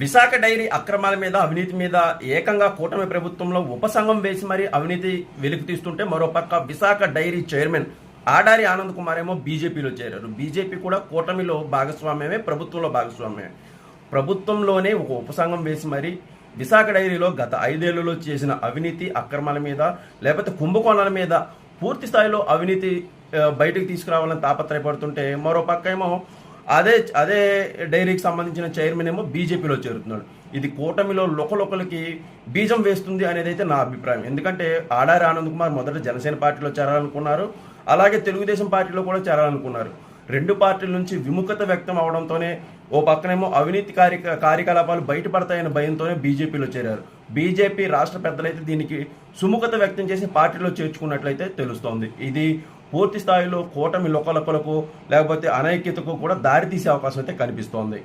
Visakha dairy అక్రమాల మీద అవినీతి మీద ఏకంగా కూటమి ప్రభుత్వంలో ఉపసంఘం వేసి మరీ అవినీతి వెలికి తీస్తుంటే మరోపక్క విశాఖ డైరీ చైర్మన్ ఆడారి ఆనంద్ కుమార్ ఏమో బీజేపీలో చేరారు. బీజేపీ కూడా కూటమిలో భాగస్వామ్యమే ప్రభుత్వంలో భాగస్వామ్యమే. ప్రభుత్వంలోనే ఒక ఉపసంఘం వేసి మరీ విశాఖ డైరీలో గత ఐదేళ్ళలో చేసిన అవినీతి అక్రమాల మీద లేకపోతే కుంభకోణాల మీద పూర్తి స్థాయిలో అవినీతి బయటకు తీసుకురావాలని తాపత్రయపడుతుంటే మరో పక్క ఏమో అదే అదే డైరీకి సంబంధించిన చైర్మన్ ఏమో బీజేపీలో చేరుతున్నాడు. ఇది కూటమిలో లొకలొకలకి బీజం వేస్తుంది అనేది అయితే నా అభిప్రాయం. ఎందుకంటే ఆడారి ఆనంద్ కుమార్ మొదట జనసేన పార్టీలో చేరాలనుకున్నారు అలాగే తెలుగుదేశం పార్టీలో కూడా చేరాలనుకున్నారు. రెండు పార్టీల నుంచి విముఖత వ్యక్తం అవడంతోనే ఓ పక్కనేమో అవినీతి కార్య కార్యకలాపాలు బయటపడతాయన్న భయంతోనే బీజేపీలో చేరారు. బీజేపీ రాష్ట్ర పెద్దలైతే దీనికి సుముఖత వ్యక్తం చేసి పార్టీలో చేర్చుకున్నట్లయితే తెలుస్తోంది. ఇది పూర్తి స్థాయిలో కూటమి లొకలొకలకు లేకపోతే అనైక్యతకు కూడా దారితీసే అవకాశం అయితే కనిపిస్తోంది.